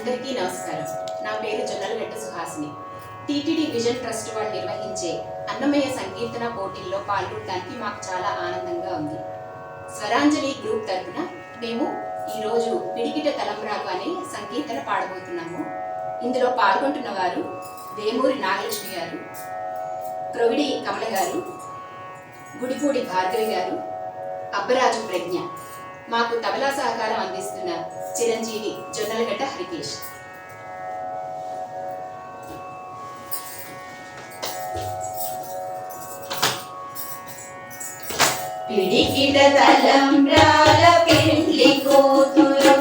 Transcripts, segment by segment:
అందరికీ నమస్కారం. నా పేరు Jonnalagadda Suhasini. TTD vision trust వాళ్ళు నిర్వహించే అన్నమయ్య సంకీర్తన పోటీల్లో పాల్గొనడానికి మాకు చాలా ఆనందంగా ఉంది. స్వరాంజలి గ్రూప్ తరఫున మేము ఈరోజు పిడికిట తలంబ్రాకు అనే సంకీర్తన పాడబోతున్నాము. ఇందులో పాల్గొంటున్న వారు వేమూరి నాగలక్ష్మి గారు ప్రొవిడి కమల గారు గుడిపూడి భార్గవి గారు అబ్బరాజు ప్రజ్ఞ. మాకు తబలా సహకారం అందిస్తున్న చిరంజీవి జొన్నలగడ్డ హరికేష్. పిడికిట తలంబ్రాల పెండ్లి కూతురు.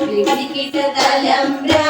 పిడికిట రా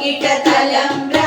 கிட்ட தலம்